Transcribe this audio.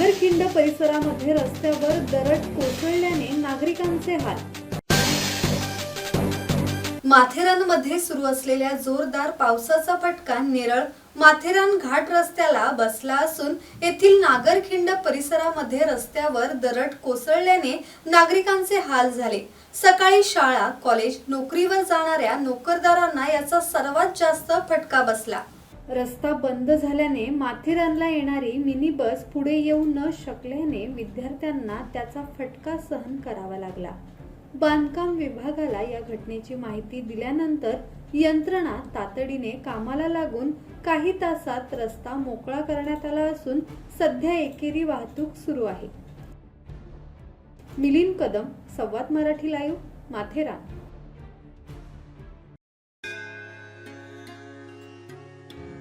परिसरामध्ये रस्त्यावर दरड कोसळल्याने नागरिकांचे हाल. माथेरानमध्ये सुरू असलेल्या जोरदार पावसाचा फटका नेरळ माथेरान घाट रस्त्याला बसला असून येथील नागरखिंड परिसरामध्ये रस्त्यावर दरड कोसळल्याने नागरिकांचे हाल झाले. सकाळी शाळा कॉलेज नोकरीवर जाणाऱ्या नोकरदारांना याचा सर्वात जास्त फटका बसला. रस्ता बंद झाल्याने माथेरानला येणारी मिनी बस पुढे येऊ न शकल्याने विद्यार्थ्यांना त्याचा फटका सहन करावा लागला. बांधकाम विभागाला या घटनेची माहिती दिल्यानंतर यंत्रणा तातडीने कामाला लागून काही तासात रस्ता मोकळा करण्यात आला असून सध्या एकेरी वाहतूक सुरू आहे. मिलिंद कदम संवाद मराठी लाईव्ह माथेरान.